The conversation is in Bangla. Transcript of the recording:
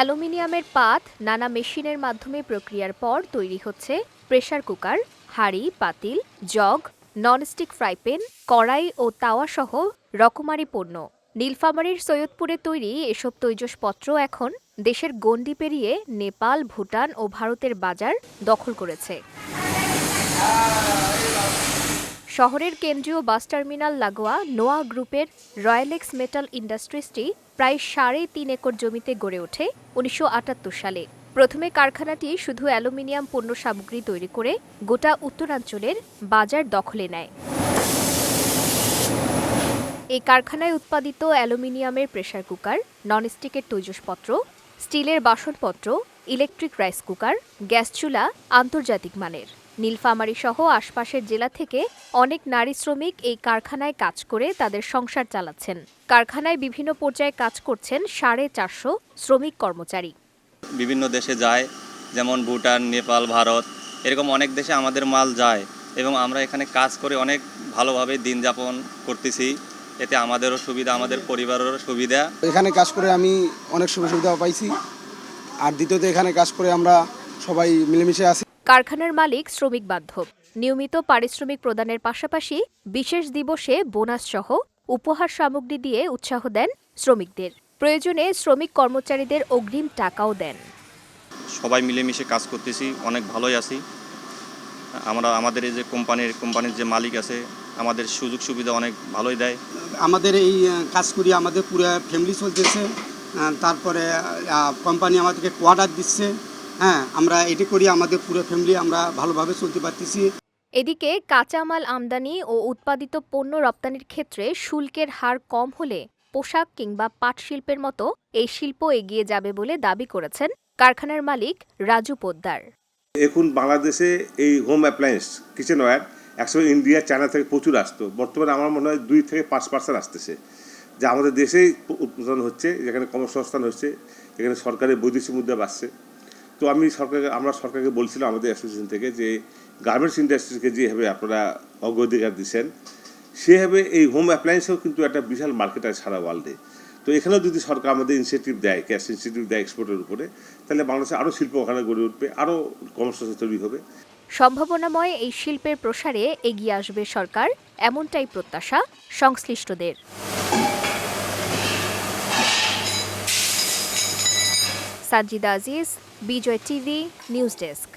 অ্যালুমিনিয়ামের পাত নানা মেশিনের মাধ্যমে প্রক্রিয়ার পর তৈরি হচ্ছে প্রেশার কুকার, হাঁড়ি, পাতিল, জগ, ননস্টিক ফ্রাইপেন কড়াই ও তাওয়া সহ রকমারি পণ্য। নীলফামারীর সৈয়দপুরে তৈরি এসব তৈজসপত্র এখন দেশের গণ্ডি পেরিয়ে নেপাল, ভুটান ও ভারতের বাজার দখল করেছে। শহরের কেন্দ্রীয় বাস টার্মিনাল লাগোয়া নোয়া গ্রুপের রয়্যালেক্স মেটাল ইন্ডাস্ট্রিজটি প্রায় সাড়ে তিন একর জমিতে গড়ে ওঠে উনিশশো আটাত্তর সালে। প্রথমে কারখানাটি শুধু অ্যালুমিনিয়াম পণ্য সামগ্রী তৈরি করে গোটা উত্তরাঞ্চলের বাজার দখলে নেয়। এই কারখানায় উৎপাদিত অ্যালুমিনিয়ামের প্রেসার কুকার, ননস্টিকের তৈজসপত্র, স্টিলের বাসনপত্র, ইলেকট্রিক রাইস কুকার, গ্যাস চুলা আন্তর্জাতিক মানের। নীলফামারী সহ আশপাশের জেলা থেকে অনেক নারী শ্রমিক এই কারখানায় কাজ করে তাদের সংসার চালাচ্ছেন। কারখানায় বিভিন্ন পর্যায়ে কাজ করছেন সাড়ে চারশো শ্রমিক কর্মচারী। বিভিন্ন দেশে যায় যেমন ভুটান নেপাল ভারত এরকম অনেক দেশে আমাদের মাল যায় এবং আমরা এখানে কাজ করে অনেক ভালোভাবে দিন যাপন করতেছি। এতে আমাদেরও সুবিধা আমাদের পরিবারেরও সুবিধা। এখানে কাজ করে আমি অনেক সুযোগ সুবিধা পাইছি। আর দ্বিতীয়ত এখানে কাজ করে আমরা সবাই মিলেমিশে আছি। কারখানার মালিক শ্রমিক বান্ধব। নিয়মিত পারিশ্রমিক প্রদানের পাশাপাশি বিশেষ দিবসে বোনাস সহ উপহার সামগ্রী দিয়ে উৎসাহ দেন শ্রমিকদের। প্রয়োজনে শ্রমিক কর্মচারীদের অগ্রিম টাকাও দেন। সবাই মিলেমিশে কাজ করতেছি অনেক ভালোই আছি। আমরা আমাদের এই যে কোম্পানির কোম্পানির যে মালিক আছে আমাদের সুযোগ সুবিধা অনেক ভালোই দেয়। আমাদের এই কাজ করি আমাদের পুরো ফ্যামিলি চলতেছে তারপরে কোম্পানি আমাদেরকে কোয়ার্টার দিচ্ছে। হ্যাঁ আমরা এটি করি আমাদের পুরো ফ্যামিলি আমরা ভালোভাবে চলতে পারতেছি। এদিকে কাঁচামাল আমদানি ও উৎপাদিত পণ্য রপ্তানির ক্ষেত্রে শুল্কের হার কম হলে পোশাক কিংবা পাট শিল্পের মতো এই শিল্প এগিয়ে যাবে বলে দাবি করেছেন কারখানার মালিক রাজু পোদ্দার। এখন বাংলাদেশে এই হোম অ্যাপ্লায়েন্স কিচেন কিচেনওয়্যার একসময় ইন্ডিয়া চায়না থেকে প্রচুর আসতো। বর্তমানে আমার মনে হয় দুই থেকে পাঁচ পার্সেন্ট আসতেছে। যা আমাদের দেশেই উৎপাদন হচ্ছে যেখানে কর্মসংস্থান হচ্ছে এখানে সরকারের বৈদেশিক মুদ্রা বাড়ছে। তো আমি সরকারকে আমরা সরকারকে বলছিলাম আমাদের অ্যাসোসিয়েশন থেকে যে গার্মেন্টস ইন্ডাস্ট্রিকে যেভাবে আপনারা অগ্রাধিকার দিচ্ছেন, সেভাবে এই হোম অ্যাপ্লায়েন্সেও কিন্তু একটা বিশাল মার্কেট আছে সারা ওয়ার্ল্ডে তো এখানেও যদি সরকার আমাদের ইনসেন্টিভ দেয় ক্যাশ ইনসেন্টিভ দেয় এক্সপোর্টের উপরে, তাহলে বাংলাদেশে আরও শিল্প ওখানে গড়ে উঠবে আরও কর্মসংস্থান তৈরি হবে। সম্ভাবনাময় এই শিল্পের প্রসারে এগিয়ে আসবে সরকার, এমনটাই প্রত্যাশা সংশ্লিষ্টদের। Sajida Aziz Bijoy TV news desk.